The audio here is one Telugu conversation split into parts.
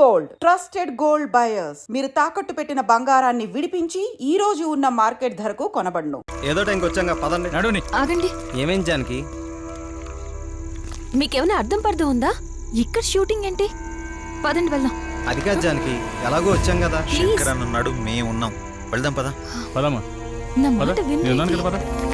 గోల్డ్. Trusted gold buyers. మీరు తాకట్టు పెట్టిన బంగారాన్ని విడిపించి ఈ రోజు ఉన్న మార్కెట్ ధరకు కొనబడును. ఏదో టైంకి వచ్చాం కదా, పదండి. నడుని ఆగండి. ఏమేం జానకి? మీకేమైనా అర్థం పడదు ఉందా? ఇక్కడ షూటింగ్ ఏంటి? పదండి వెళ్దాం. అది కాదు జానకి ఎలాగో వచ్చాం కదా. శంకర్ అన్న ఉన్నాడు మేము ఉన్నాం వెళ్దాం పదా. పదమ్మా. నా పద. మాట నేను ఉన్నాను వినండి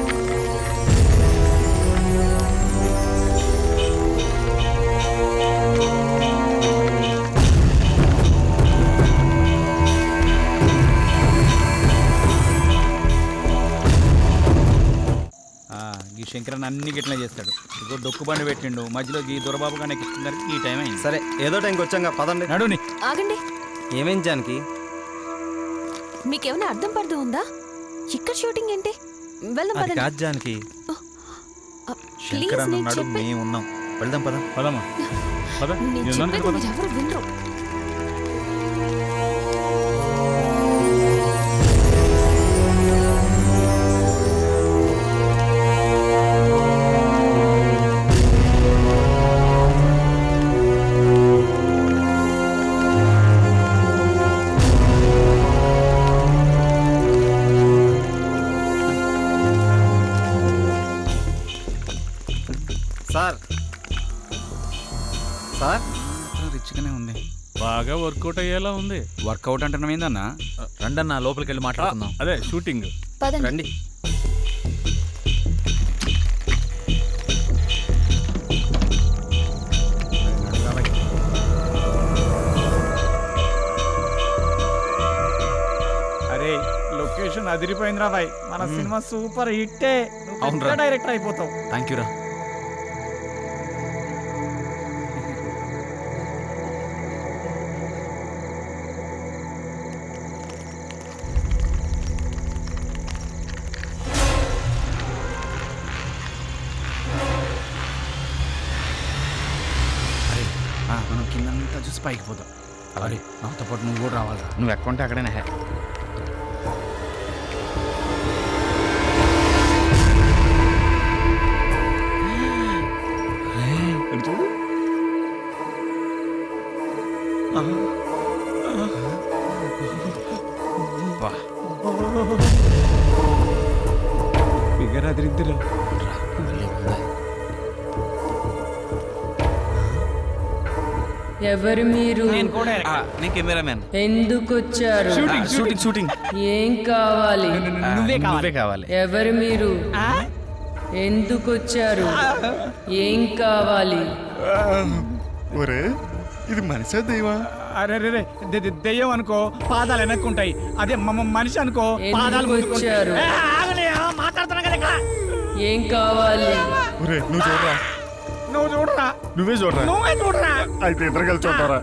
ఈ శంకరన్ అన్ని గిట్లా చేస్తాడు. ఇగో డొక్కు బండి పెట్టిండు. మధ్యలో ఈ దొరబాబు కానీ ఎక్కించుకున్నారు ఈ టైం అయింది. సరే ఏదో టైంకి వచ్చాం కదా, పదండి. నడుని ఆగండి. ఏమేం జానకి? మీకేమైనా అర్థం పడదు ఉందా? ఇక్కడ షూటింగ్ ఏంటి? వెళ్దాం అది పదండి. కాదు జానకి. ఆ, ప్లీజ్ శంకర్ అన్న నేను ఉన్నాడు చెప్పే మేము ఉన్నాం వెళ్దాం పదా. పదమ్మా. పద. నేను నేను ఉన్నాను చెప్పేది కదా మీరు ఎవరు వినరు. వర్కౌట్ అయ్యేలా ఉంది? వర్కౌట్ అంటున్నాం ఏందన్నా? రండన్న లోపలికి వెళ్ళి మాట్లాడుకుందాం. అదే షూటింగ్. రండి. అరే లొకేషన్ అదిరిపోయిందిరా బాయ్. మన సినిమా సూపర్ హిట్టే. అవునురా. డైరెక్టర్ అయిపోతావు. థ్యాంక్ యూ రా పైకి పోదాం. అరే నాతో పాటు నువ్వు కూడా రావాలిరా. నువ్వు ఎక్కడ ఉంటే అక్కడేనా. హే చూడు వా. ఫిగర్ ఎవరు మీరు? నేను ఎందుకు వచ్చారు షూటింగ్ షూటింగ్ ఏం కావాలి? నువ్వే కావాలి. నువ్వే కావాలి. ఎవరు మీరు? ఆ? ఎందుకు వచ్చారు ఏం కావాలి? ఒరే ఇది మనిషే దైవా? అరే రే దెయ్యం అనుకో పాదాలు వెనక్కుంటాయి. అదే మనిషి అనుకో పాదాలు. వచ్చారు ఏ, కావాలి? నువ్వు చూడరా. నువ్వు చూడరా. నువ్వే చూడరా? నువ్వే చూడరా. అయితే ఇద్దరు కలిసి చూడరా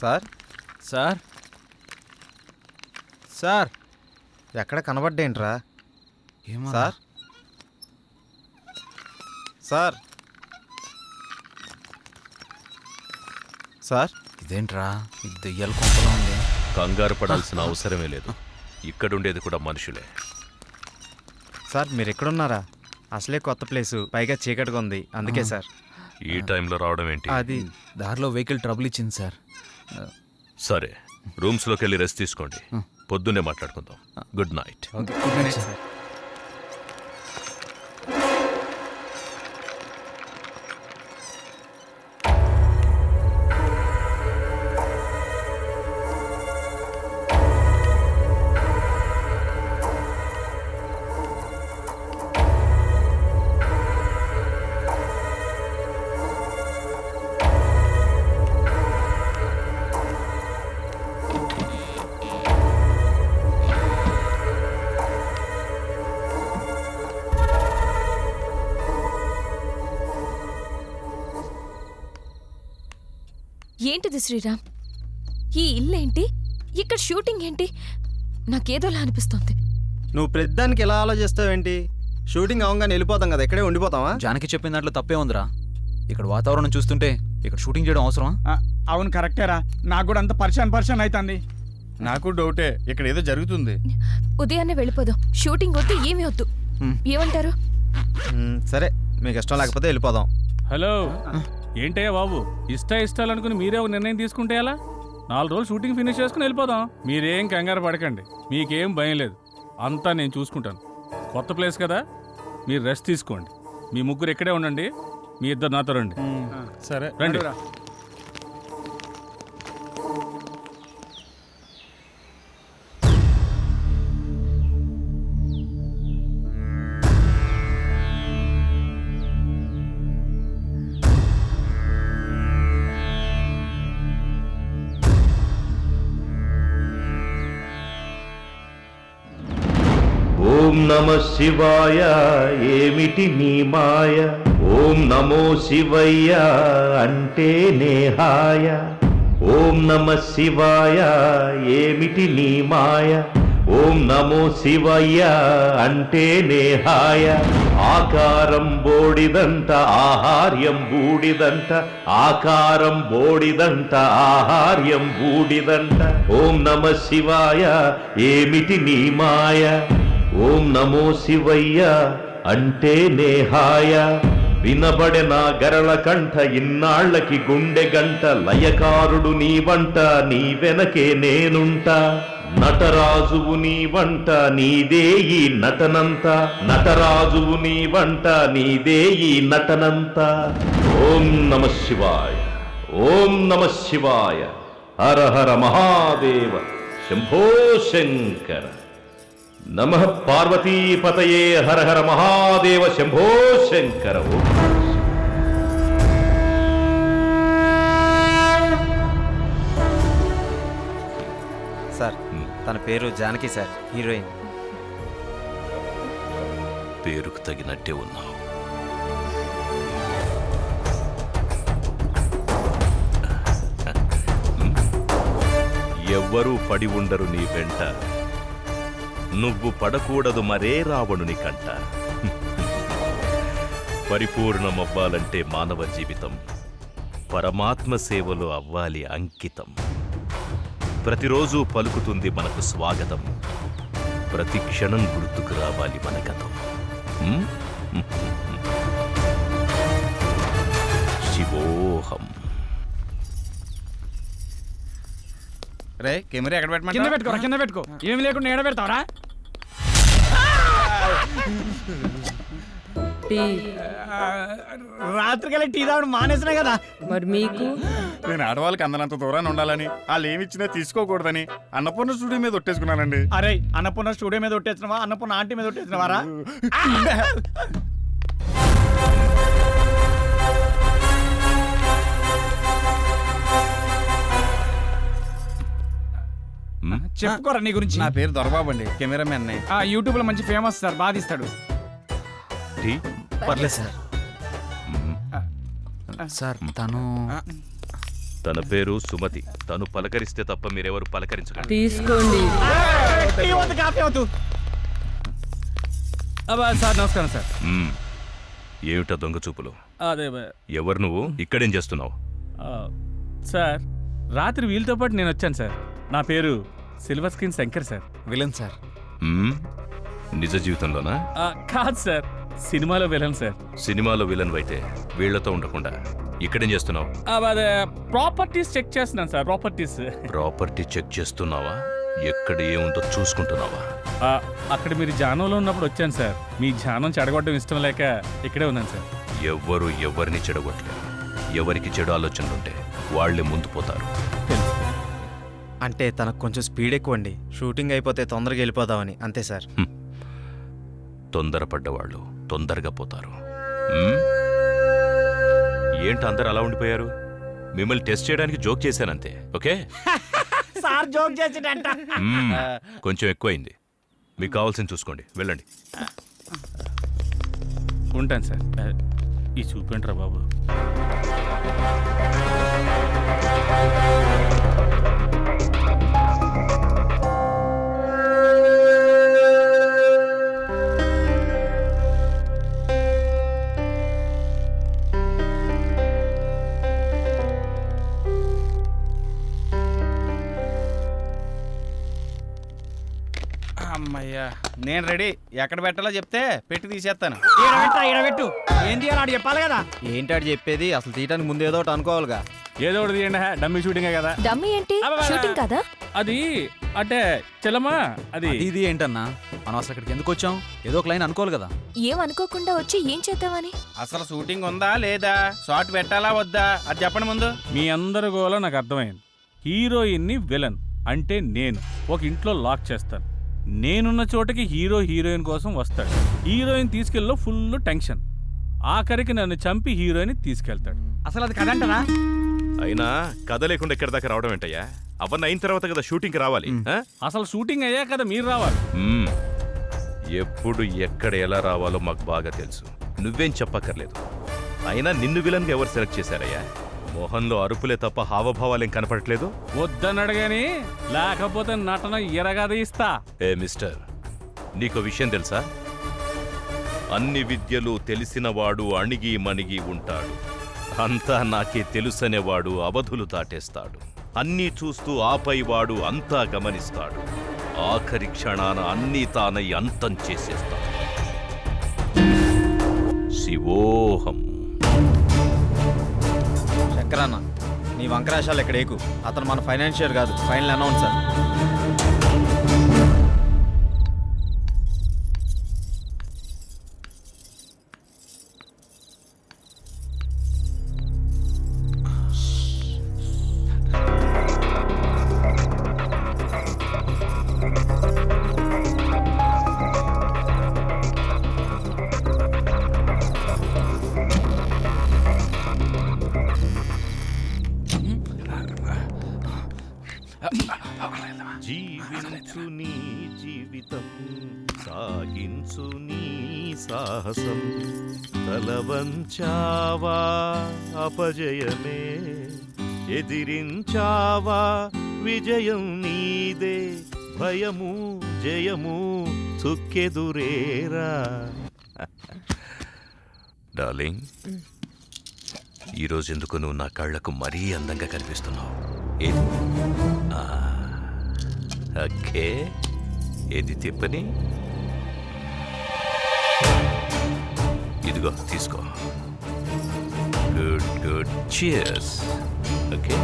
సార్? సార్? సార్? ఎక్కడ కనబడ్డేంట్రా? ఏమో సార్? సార్? సార్? ఇదేంట్రా? ఇది దెయ్యాల కొంపలా కంగారు పడాల్సిన అవసరమే లేదు. ఇక్కడుండేది కూడా మనుషులే. సార్ మీరు ఎక్కడున్నారా అసలే కొత్త ప్లేసు. పైగా చీకటిగా ఉంది. అందుకే సార్. ఈ టైంలో రావడం ఏంటి? అది దారిలో వెహికల్ ట్రబుల్ ఇచ్చింది సార్. సరే రూమ్స్లోకి వెళ్ళి రెస్ట్ తీసుకోండి. పొద్దున్నే మాట్లాడుకుందాం. Good night sir. ఏంటిది శ్రీరామ్? ఈ ఇల్లు ఏంటి? ఇక్కడ షూటింగ్ ఏంటి? నాకేదోలా అనిపిస్తోంది. నువ్వు ప్రతిదానికి ఎలా ఆలోచిస్తావేంటి? షూటింగ్ అవగానే వెళ్ళిపోతాం కదా ఇక్కడే ఉండిపోతావా? జానకి చెప్పిన దాంట్లో తప్పే ఉందిరా. ఇక్కడ వాతావరణం చూస్తుంటే ఇక్కడ షూటింగ్ చేయడం అవసరమా? ఆ, అవును కరెక్టేరా నాకు కూడా అంత పరిశాన్ పరిశాన్ అవుతుంది నాకు డౌటే ఇక్కడ ఏదో జరుగుతుంది. ఉదయాన్నే వెళ్ళిపోదాం. షూటింగ్ వద్దు ఏమీ వద్దు. ఏమంటారు? సరే మీకు ఇష్టం లేకపోతే వెళ్ళిపోదాం. హలో. ఏంటయ్యా బాబు? ఇష్ట ఇష్టాలు అనుకుని మీరే ఒక నిర్ణయం తీసుకుంటే ఎలా? నాలుగు రోజులు షూటింగ్ ఫినిష్ చేసుకుని వెళ్ళిపోదాం. మీరేం కంగారు పడకండి. మీకేం భయం లేదు. అంతా నేను చూసుకుంటాను. కొత్త ప్లేస్ కదా? మీరు రెస్ట్ తీసుకోండి. మీ ముగ్గురు ఇక్కడే ఉండండి. మీ ఇద్దరు నాతో రండి. సరే. రండి. శివాయ ఏమిటి నీ మాయ? ఓం నమో శివయ్య అంటే నేహాయ. ఓం నమ శివాయ ఏమిటి నీ మాయ? ఓం నమో శివయ్య అంటే నేహాయ. ఆకారం బోడిదంట ఆహార్యం బూడిదంట ఆకారం బోడిదంట ఆహార్యం బూడిదంట ఓం నమ శివాయ ఏమిటి నీ మాయ? ఓం నమో శివయ్య అంటే నేహాయ. వినబడెన గరళ కంఠ ఇన్నాళ్ళకి గుండె గంట లయకారుడు నీ వంట నీ వెనకే నేనుంట. నటరాజువు నీ వంట నీదే ఈ నటనంత. నటరాజువు నీ వంట నీదే ఈ నటనంత. ఓం నమ శివాయ ఓం నమ శివాయ. హర హర మహాదేవ శంభో శంకర. నమ పార్వతీపతయే హర హర మహాదేవ శంభో శంకర. ఓం సార్ తన పేరు జానకి సార్ హీరోయిన్. పేరుకు తగినట్టే ఉన్నావు. ఎవ్వరూ పడి ఉండరు నీ వెంట. నువ్వు పడకూడదు మరే రావణుని కంట. పరిపూర్ణమవ్వాలంటే మానవ జీవితం. పరమాత్మ సేవలో అవ్వాలి అంకితం. ప్రతిరోజు పలుకుతుంది మనకు స్వాగతం. ప్రతి క్షణం గుర్తుకు రావాలి మన గతం? శివోహం. రే కెమెరా ఎక్కడ కింద పెట్టమంటావు పెట్టుకోరా కింద పెట్టుకో. ఏమి లేకుండా ఏడ పెడతావరా టీ. రాత్రికెళ్ళి టీ తాగడం మానేసినా కదా. మరి మీకు? నేను ఆడవాళ్ళకి అందనంత దూరాన్ని ఉండాలని వాళ్ళు ఏమి ఇచ్చినా తీసుకోకూడదని అన్నపూర్ణ స్టూడియో మీద ఒట్టేసుకున్నానండి. అరే అన్నపూర్ణ స్టూడియో మీద ఒట్టేసినవా? అన్నపూర్ణ ఆంటీ మీద ఒట్టేసినవారా? చెప్పుకోరా నీ గురించి? నా పేరు దొరబాబు అండి కెమెరామెన్ ఆ యూట్యూబ్లో మంచి ఫేమస్ సార్ బాధిస్తాడు టీ? పర్లేదు సార్. సార్ తను తన పేరు సుమతి. తను పలకరిస్తే తప్ప మీరెవరు పలకరించకండి తీసుకోండి. సార్ నమస్కారం సార్. ఏమిటా దొంగ చూపులు? అదే ఎవరు నువ్వు? ఇక్కడేం చేస్తున్నావు? సార్ రాత్రి వీళ్ళతో పాటు నేను వచ్చాను సార్. నా పేరు silver screen Shankar sir. Villain sir. మ్మ్? నిజ జీవితంలోనా? ఆ, కాదు సార్. సినిమాలో వెళ్ళాను సార్. సినిమాలో విలన్ అయితే వీళ్ళతో ఉండకుండా ఇక్కడేం చేస్తున్నావు? ఆ, అదే ప్రాపర్టీస్ చెక్ చేస్తున్నాను సార్ ప్రాపర్టీస్. ప్రాపర్టీ చెక్ చేస్తున్నావా? ఎక్కడ ఏముందో చూసుకుంటున్నావా? ఆ, అక్కడ మీరు జానంలో ఉన్నప్పుడు వచ్చాను సార్. మీ జానం చెడగొట్టడం ఇష్టం లేక ఇక్కడే ఉన్నాను సార్. ఎవ్వరు ఎవరిని చెడగొట్టలేరు. ఎవరికి చెడు ఆలోచనలుంటే వాళ్ళే ముందు పోతారు. తెలుసు. అంటే తనకు కొంచెం స్పీడ్ ఎక్కువ అండి షూటింగ్ అయిపోతే తొందరగా వెళ్ళిపోదామని. అంతే సార్. తొందరపడ్డవాళ్ళు తొందరగా పోతారు. మ్మ్? ఏంటి అందరు అలా ఉండిపోయారు? మిమ్మల్ని టెస్ట్ చేయడానికి జోక్ చేశానంతే ఓకే? సార్ జోక్ చేసిడంట. మ్మ్. కొంచెం ఎక్కువైంది. మీకు కావాల్సింది చూసుకోండి. వెళ్ళండి. ఉంటాను సార్. ఈ చూపేంట్రా బాబు. నేను రెడీ. ఎక్కడ పెట్టాలో చెప్తే పెట్టి తీసేస్తాను. ఈడబెట్టు ఈడబెట్టు. ఏం తీయాలి ఆడు చెప్పాలి కదా? ఏంటాడు చెప్పేది? అసలు తీయటానికి ముందు ఏదో ఒకటి అనుకోవాలిగా. ఏదో ఒకటి తీయండి హే, డమ్మీ షూటింగే కదా. డమ్మీ ఏంటి? అబ్బబ్బా. షూటింగ్ కదా? అది అంటే చెల్లమ్మా అది. అది ఇది ఏంటన్నా? మనం అసలు ఇక్కడికి ఎందుకు వచ్చాం? ఏదో ఒక లైన్ అనుకోవాలి కదా. ఏం అనుకోకుండా వచ్చి ఏం చేద్దామని? అసలు షూటింగ్ ఉందా లేదా? షార్ట్ పెట్టాలా వద్దా? అది చెప్పండి ముందు. మీ అందరి గోల నాకు అర్థమైంది. హీరోయిన్ని విలన్ అంటే నేను. ఒక ఇంట్లో లాక్ చేస్తాను. నేనున్న చోటకి హీరో హీరోయిన్ కోసం వస్తాడు. హీరోయిన్ తీసుకెళ్ళలో ఫుల్ టెన్షన్. ఆఖరికి నన్ను చంపి హీరోయిన్ తీసుకెళ్తాడు. అసలు అది కదంటనా అయినా కథ లేకుండా ఎక్కడి దాకా రావడం ఏంటయ్యా? అవన్నీ అయిన తర్వాత కదా షూటింగ్కి రావాలి ఆ? అసలు షూటింగ్ అయ్యా కదా మీరు రావాలి. మ్మ్. ఎప్పుడు ఎక్కడ ఎలా రావాలో మాకు బాగా తెలుసు. నువ్వేం చెప్పక్కర్లేదు. అయినా నిన్ను విలన్గా ఎవరు సెలెక్ట్ చేశారయ్యా? మొహంలో అరుపులే తప్ప హావభావాలేం కనపడట్లేదు? వద్దన్నాడు గాని లేకపోతే నటన ఎరగదీస్తా ఏ మిస్టర్ నీకు విషయం తెలుసా? అన్ని విద్యలు తెలిసినవాడు అణిగి మణిగి ఉంటాడు. అంతా నాకే తెలుసనేవాడు అవధులు దాటేస్తాడు. అన్నీ చూస్తూ ఆపై వాడు అంతా గమనిస్తాడు. ఆఖరి క్షణాన అన్నీ తానై అంతం చేసేస్తాడు. శివోహం. శంకరన్న నీ వంకరాశాలు ఇక్కడ ఏకు? అతను మన ఫైనాన్షియర్ కాదు. Final announcer. సాహసం తలవంచావా అపజయమే. ఎదిరించావా విజయం నీదే భయము జయము చుక్కెదురేరా. డార్లింగ్ ఈరోజు ఎందుకు నువ్వు నా కళ్ళకు మరీ అందంగా కనిపిస్తున్నావు? ఏది? ఓకే. ఏది తిప్పని? ఇదిగో తీసుకో గుడ్ గుడ్ చియర్స్ ఓకే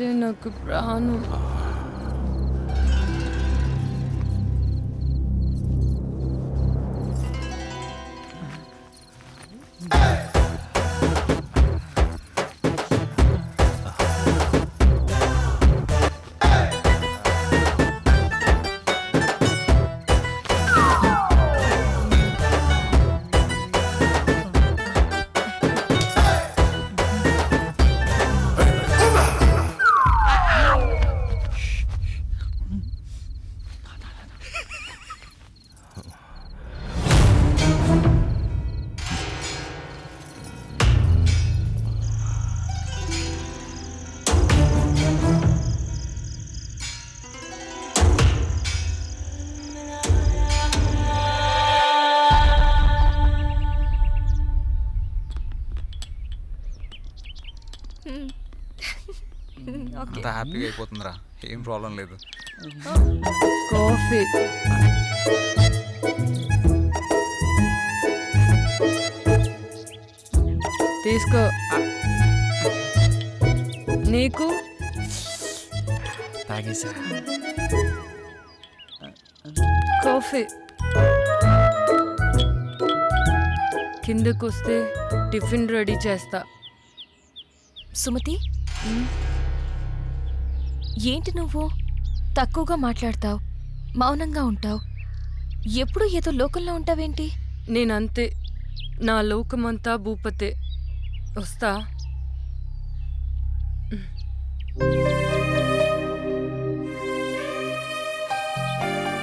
నువ్వంటే నాకు హ్యాపీగా అయిపోతుందిరా. ఏం ప్రాబ్లం లేదు. కాఫీ. తీసుకో. నీకు? తాగేసా. కాఫీ. కిందకొస్తే టిఫిన్ రెడీ చేస్తా. సుమతి? ఏంటి నువ్వు? తక్కువగా మాట్లాడతావు మౌనంగా ఉంటావు. ఎప్పుడు ఏదో లోకంలో ఉంటావేంటి? నేనంతే నా లోకమంతా భూపతే. వస్తా.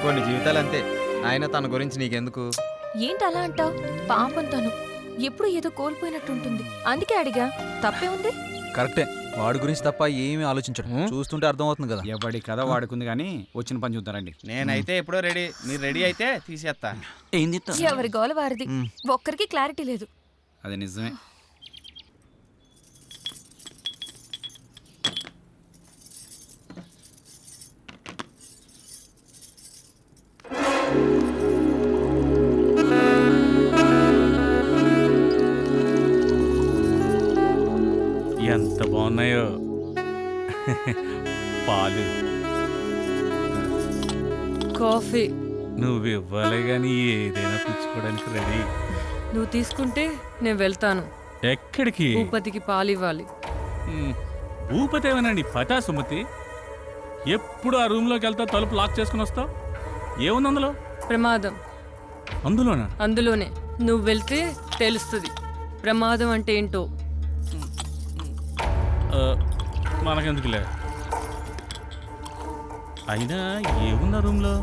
కొన్ని జీవితాలు అంతే ఆయన తన గురించి నీకెందుకు? ఏంటి అలా అంటావు? పాపం తను ఎప్పుడు ఏదో కోల్పోయినట్టుంటుంది. అందుకే అడిగా తప్పే ఉంది? కరెక్టే. వాడి గురించి తప్ప ఏమీ ఆలోచించడు. చూస్తుంటే అర్థమవుతుంది కదా. ఎవడి కథ వాడుకుంది కానీ వచ్చిన పని చూద్దారండి. నేనైతే ఎప్పుడో రెడీ మీరు రెడీ అయితే తీసేస్తా ఏం చెప్తా ఎవరి గోల వారిది. ఒక్కరికి క్లారిటీ లేదు. అది నిజమే. బాగున్నాయో? పాలు. కాఫీ. నువ్వు ఇవ్వాలి కానీ ఏదైనా పుచ్చుకోవడానికి రెడీ. నువ్వు తీసుకుంటే నేను వెళ్తాను. ఎక్కడికి? భూపతికి పాలివ్వాలి. ఉమ్, భూపతి ఏమనండి పటా సుమతి? ఎప్పుడు ఆ రూమ్లోకి వెళ్తా తలుపు లాక్ చేసుకుని వస్తావు? ఏముంది అందులో? ప్రమాదం. అందులోనా? అందులోనే. నువ్వు వెళ్తే తెలుస్తుంది. ప్రమాదం అంటే ఏంటో. మనకెందుకులే? అయినా ఏముంది ఆ రూమ్లో?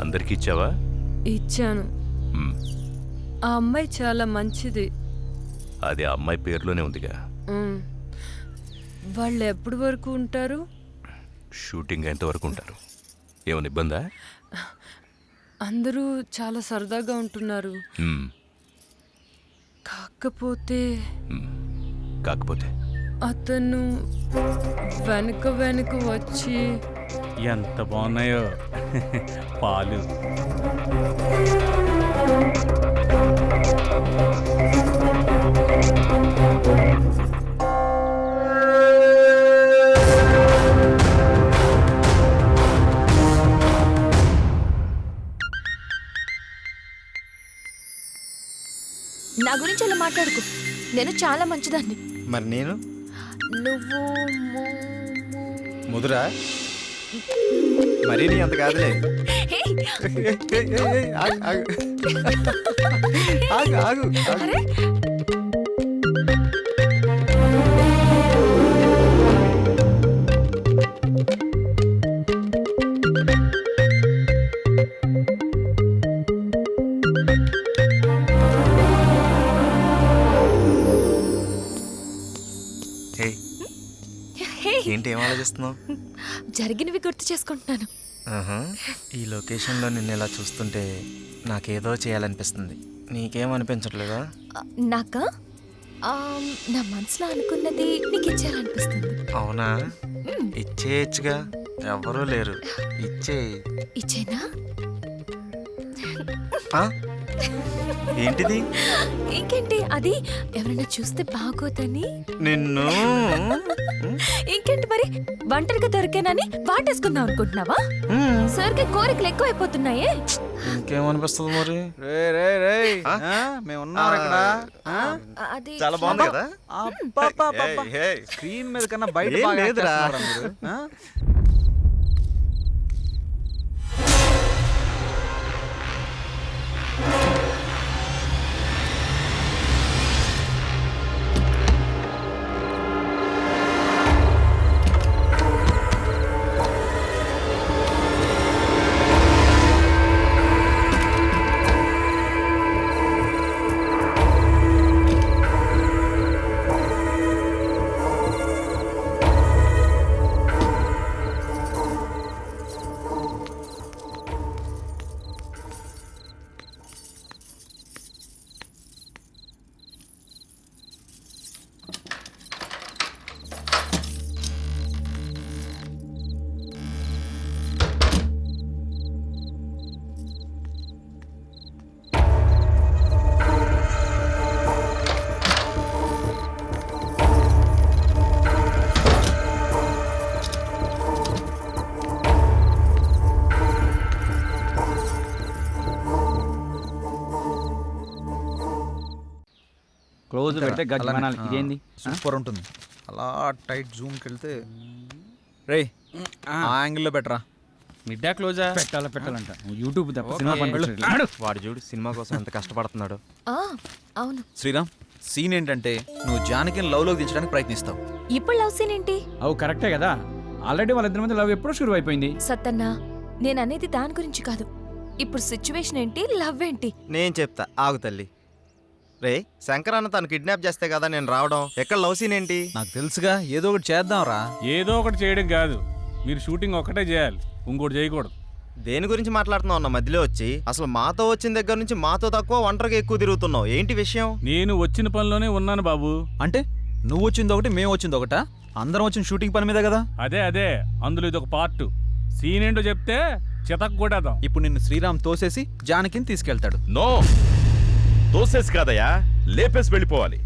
అందరికి ఇచ్చావా? ఇచ్చాను. ఆ అమ్మాయి చాలా మంచిది. అది ఆ అమ్మాయి పేరులోనే ఉందిగా. ఉమ్. వాళ్ళు ఎప్పటి వరకు ఉంటారు? షూటింగ్ ఎంత వరకు ఉంటారు? ఏమైనా ఇబ్బందా? అందరూ చాలా సరదాగా ఉంటున్నారు. కాకపోతే. కాకపోతే? అతను వెనక వెనక వచ్చి ఎంత బాగున్నాయో. పాలు. నా గురించి అలా మాట్లాడుకు. నేను చాలా మంచిదాన్ని. మరి నేను? నువ్వు ముదురా? మరీ నీ అంత కాదులే. ఆగు, ఆగు. అరే ఏంటి ఏం ఆలోచిస్తున్నావు? జరిగినవి గుర్తు చేసుకుంటున్నాను. ఈ లొకేషన్లో నిన్ను ఇలా చూస్తుంటే నాకేదో చేయాలనిపిస్తుంది. నీకేం అనిపించట్లేదా? ఆ, నాకా? నా మనసులో అనుకున్నది నీకు ఇచ్చేయాలనిపిస్తుంది అవునా ఇచ్చేయచ్చుగా. ఎవ్వరూ లేరు. ఇచ్చే ఇచ్చేనా? ఏంటిది? ఇంకేంటి? అది ఎవరైనా చూస్తే బాగోదని? నిన్ను? ఒంటరిగా దొరికానని వాటేసుకుందాం అనుకుంటున్నావా? సరికి కోరికలు ఎక్కువైపోతున్నాయే. ఇంకేమనిపిస్తుంది మరి? రే రే రే. మేము ఉన్నారు ఇక్కడ. ఆ? అది చాలా బాగుంది కదా. స్క్రీన్ మీద కన్నా బయట బాగా లేదురా. క్లోజ్ పెడితే గజ్జి అలానే. మనాలి. ఆ, ఇదేంది? సూపర్ ఉంటుంది. అలా టైట్ జూమ్కి వెళ్తే రే ఆ యాంగిల్లో బెటరా మిడ్డా క్లోజా? పెట్టాలా పెట్టాలంట. యూట్యూబ్ తప్ప సినిమా పనిపించట్లేదు. వాడు చూడు సినిమా కోసం ఎంత కష్టపడుతున్నాడు. ఆ, అవును. శ్రీరామ్ సీన్ ఏంటంటే నువ్వు జానకిని లవ్లోకి దించడానికి ప్రయత్నిస్తావు. ఇప్పుడు లవ్ సీన్ ఏంటి? అవు కరెక్టే కదా. ఆల్రెడీ వాళ్ళిద్దరి మధ్య లవ్ ఎప్పుడో షురు అయిపోయింది. సత్తన్నా నేను అనేది దాని గురించి కాదు. ఇప్పుడు సిచ్యువేషన్ ఏంటి? లవ్ ఏంటి? నేను చెప్తా. ఆగు తల్లి. రే శంకర్ అన్న తను కిడ్నాప్ చేస్తే కదా నేను రావడం. ఎక్కడ లవ్ సీన్ ఏంటి? నాకు తెలుసుగా ఏదో ఒకటి చేద్దాం రా ఏదో ఒకటి చేయడం కాదు. మీరు షూటింగ్ ఒక్కటే చేయాలి. ఇంకోటి చేయకూడదు. దేని గురించి మాట్లాడుతున్నావు అన్న మధ్యలో వచ్చి? అసలు మాతో వచ్చిన దగ్గర నుంచి మాతో తక్కువ ఒంటరిగా ఎక్కువ తిరుగుతున్నావు. ఏంటి విషయం? నేను వచ్చిన పనిలోనే ఉన్నాను బాబు. అంటే నువ్వు వచ్చింది ఒకటి మేము వచ్చింది ఒకటా? అందరం వచ్చిన షూటింగ్ పని మీద కదా? అదే అదే. అందులో ఇది ఒక పార్ట్ సీన్ ఏంటో చెప్తే చితక్ కొట్టేద్దాం ఇప్పుడు నిన్ను శ్రీరామ్ తోసేసి జానకిని తీసుకెళ్తాడు. నో! తోసేసి కాదయ్యా లేపేసి వెళ్ళిపోవాలి.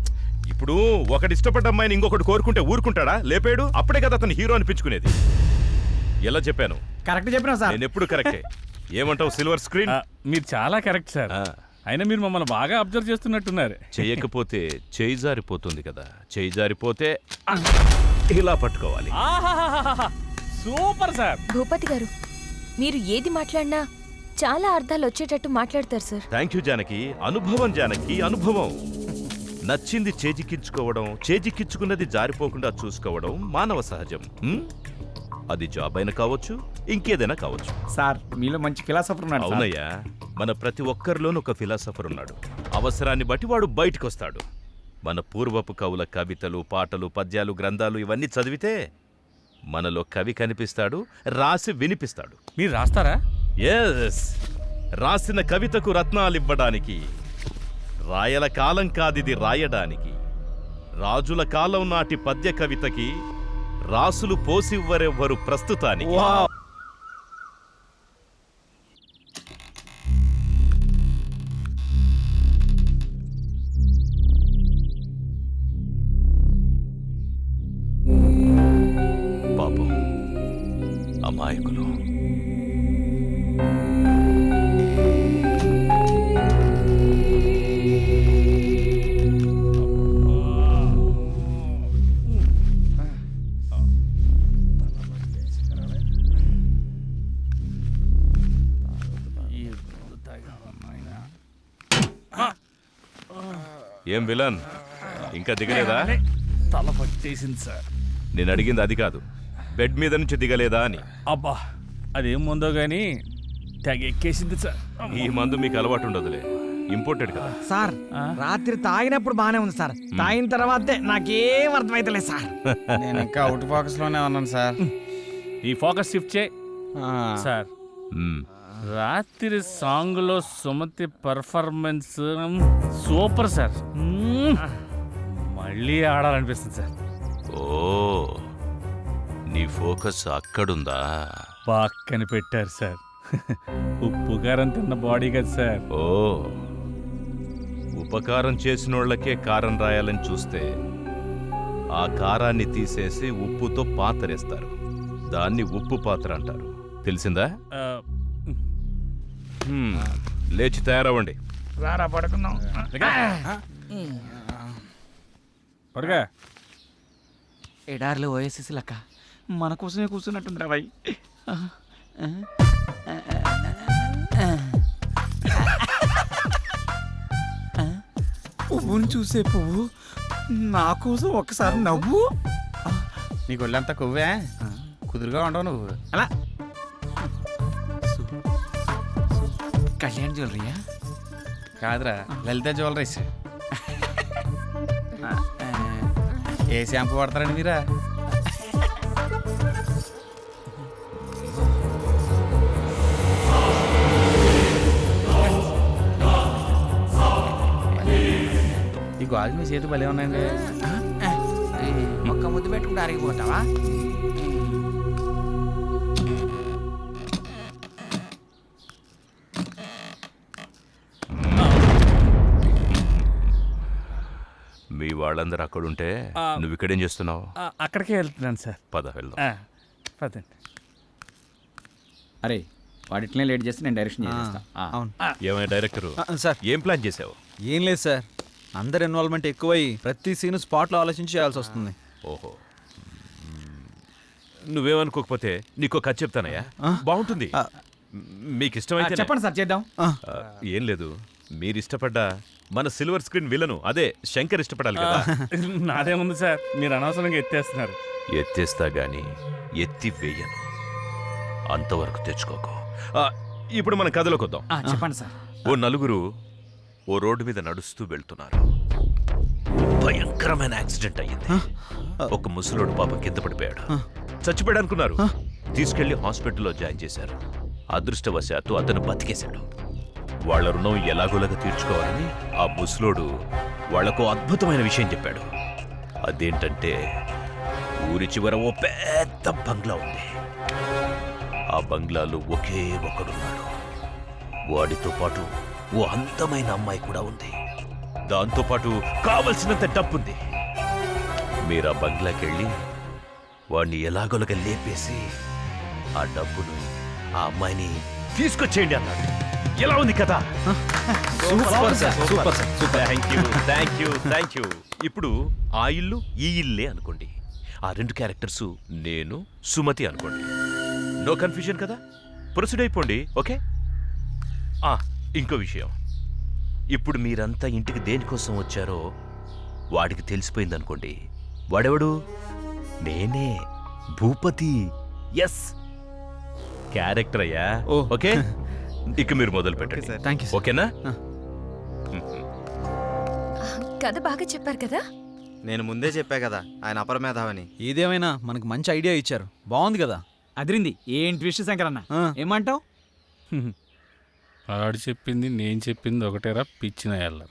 ఇప్పుడు ఒకటి ఇష్టపడ్డ అమ్మాయిని ఇంకొకటి కోరుకుంటే ఊరుకుంటాడా? లేపాడు? అప్పుడే కదా అతను హీరో అనిపించుకునేది. ఎలా చెప్పాను? కరెక్ట్ చెప్పినా సార్. నేను ఎప్పుడు కరెక్టే. ఏమంటావు సిల్వర్ స్క్రీన్? ఆ, మీరు చాలా కరెక్ట్ సార్. ఆ. అయినా మీరు మమ్మల్ని బాగా అబ్జర్వ్ చేస్తున్నట్టున్నారు. చేయకపోతే చేయి జారిపోతుంది కదా. చేయి జారిపోతే ఇలా పట్టుకోవాలి. ఆహాహాహాహా. Super sir. భూపతి గారు మీరు ఏది మాట్లాడినా చాలా అర్థాలు వచ్చేటట్టు మాట్లాడతారు సార్. థ్యాంక్ యూ జానకి అనుభవం జానకి అనుభవం. నచ్చింది చేజిక్కించుకోవడం చేజిక్కించుకున్నది జారిపోకుండా చూసుకోవడం మానవ సహజం? అది జాబ్ అయినా కావచ్చు ఇంకేదైనా కావచ్చు. సార్ మీలో మంచి ఫిలాసఫర్ ఉన్నాడు సార్. అవునయ్యా మన ప్రతి ఒక్కరిలోనూ ఒక ఫిలాసఫర్ ఉన్నాడు. అవసరాన్ని బట్టి వాడు బయటకు వస్తాడు మన పూర్వపు కవుల కవితలు పాటలు పద్యాలు గ్రంథాలు ఇవన్నీ చదివితే మనలో కవి కనిపిస్తాడు రాసి వినిపిస్తాడు. మీరు రాస్తారా? ఎస్ రాసిన కవితకు రత్నాలివ్వడానికి. రాయల కాలం కాదిది రాయడానికి. రాజుల కాలం నాటి పద్య కవితకి రాసులు పోసివ్వరెవ్వరు ప్రస్తుతానికి. విలన్. ఇంకా దిగలేదా? తల పట్టేసింది సార్. నేను అడిగింది అది కాదు. బెడ్ మీద నుంచి దిగలేదా అని. అబ్బా అదేం ముందో గానీ తెగ ఎక్కేసింది సార్. ఈ మందు మీకు అలవాటు ఉండదులే. ఇంపోర్టెడ్ కదా. సార్ రాత్రి తాగినప్పుడు బానే ఉంది సార్. తాగిన తర్వాతే నాకేం అర్థమైతలేదు సార్. నేను ఇంకా అవుట్ ఫోకస్లోనే ఉన్నాను సార్. ఈ ఫోకస్ షిఫ్ట్ చేయి. సార్. రాత్రి సాంగ్లో సుమతి పర్ఫార్మెన్స్ సూపర్ సార్. మళ్ళీ ఆడాలనిపిస్తుంది సార్. ఓ నీ ఫోకస్ అక్కడుందా? పక్కన పెట్టారు సార్. ఉప్పు కారం తిన్న బాడీ కదా సార్. ఓ ఉపకారం చేసినోళ్ళకే కారం రాయాలని చూస్తే ఆ కారాన్ని తీసేసి ఉప్పుతో పాతరేస్తారు. దాన్ని ఉప్పు పాత్ర అంటారు. తెలిసిందా. లేచి తయారవ్వండి. రారా పడుకుందాం. పడుగా. ఎడార్లో ఓఎస్ఎస్ లెక్క. మన కోసమే కూర్చున్నట్టుంది రా బాయ్. పువ్వుని చూసే పువ్వు. నా కోసం ఒకసారి నవ్వు. నీకు ఒళ్ళంతా కొవ్వే? కుదురుగా ఉండవు నువ్వు. అలా. కళ్యాణ్ జ్యువెలరీయా? కాదురా లలిత జ్యువెలరీస్. ఏ షాంపూ వాడతారండి మీరా? ఈ గాజు మీ చేతి భలే ఉన్నాయండి. ఒక్క ముద్దు పెట్టుకుంటే అరిగిపోతావా వాళ్ళందరూ అక్కడుంటే ఆ. నువ్వు ఇక్కడేం చేస్తున్నావు అక్కడికే వెళ్తున్నాను సార్. పద వెళ్దాం. పదండి. అరే వాడిట్లనే లేట్ చేస్తే నేను డైరెక్షన్. అవును. ఏమైనా డైరెక్టర్? సార్. ఏం ప్లాన్ చేసావు? ఏం లేదు సార్. అందరి ఇన్వాల్వ్మెంట్ ఎక్కువై ప్రతి సీన్ స్పాట్లో ఆలోచించి చేయాల్సి వస్తుంది. ఓహో. నువ్వేమనుకోకపోతే నీకు కథ చెప్తానయ్యా? బాగుంటుంది. మీకు ఇష్టమైతే చెప్పండి సార్ చేద్దాం. ఏం లేదు. మీరు ఇష్టపడ్డ మన సిల్వర్ స్క్రీన్ విలను. అదే శంకర్ ఇష్టపడాలి కదా. నాదేముంది సార్? మీరు అనవసరంగా ఎత్తేస్తున్నారు. ఎత్తేస్తా గాని ఎత్తి వేయను. అంతవరకు తెచ్చుకోకు. ఆ, ఇప్పుడు మన కథలోకి వద్దాం. ఆ, చెప్పండి సార్. ఓ నలుగురు ఓ రోడ్డు మీద నడుస్తూ వెళ్తున్నారు. భయంకరమైన యాక్సిడెంట్ అయ్యింది. ఒక ముసలోడు పాపం కింద పడిపోయాడు. చచ్చిపోయాడు అనుకున్నారు. తీసుకెళ్ళి హాస్పిటల్లో జాయిన్ చేశారు. అదృష్టవశాత్తు అతను బతికేశాడు. వాళ్ళ రుణం ఎలాగోలాగా తీర్చుకోవాలని ఆ ముసలోడు వాళ్ళకు అద్భుతమైన విషయం చెప్పాడు. అదేంటంటే ఊరి చివర ఓ పెద్ద బంగ్లా ఉంది. ఆ బంగ్లాలో ఒకే ఒకడున్నాడు. వాడితో పాటు ఓ అందమైన అమ్మాయి కూడా ఉంది. దాంతోపాటు కావలసినంత డబ్బుంది. మీరు ఆ బంగ్లాకి వెళ్ళి వాడిని లేపేసి ఆ డబ్బును ఆ అమ్మాయిని తీసుకొచ్చేయండి అన్నాడు. ఎలా ఉంది కదా super sir super sir thank you thank you thank you ఇప్పుడు ఆ ఇల్లు ఈ ఇల్లే అనుకోండి. ఆ రెండు క్యారెక్టర్స్ నేను సుమతి అనుకోండి. నో కన్ఫ్యూజన్ కదా? ప్రొసీడ్ అయిపోండి ఓకే? ఆ, ఇంకో విషయం. ఇప్పుడు మీరంతా ఇంటికి దేనికోసం వచ్చారో వాడికి తెలిసిపోయింది అనుకోండి వాడెవడు? నేనే. భూపతి. ఎస్ క్యారెక్టర్ అయ్యా. ఓ. ఓకే? ఇక మీరు మొదలు పెట్టండి. థ్యాంక్ యూ ఓకేనా? కథ బాగా చెప్పారు కదా? నేను ముందే చెప్పా కదా ఆయన అపరమేధావని. ఏదేమైనా మనకు మంచి ఐడియా ఇచ్చారు. బాగుంది కదా? అదిరింది. ఏం ట్విస్ట్ శంకర్ అన్న ఆ. ఏమంటావు? ఆడు చెప్పింది నేను చెప్పింది ఒకటేరా పిచ్చిన ఎల్ల.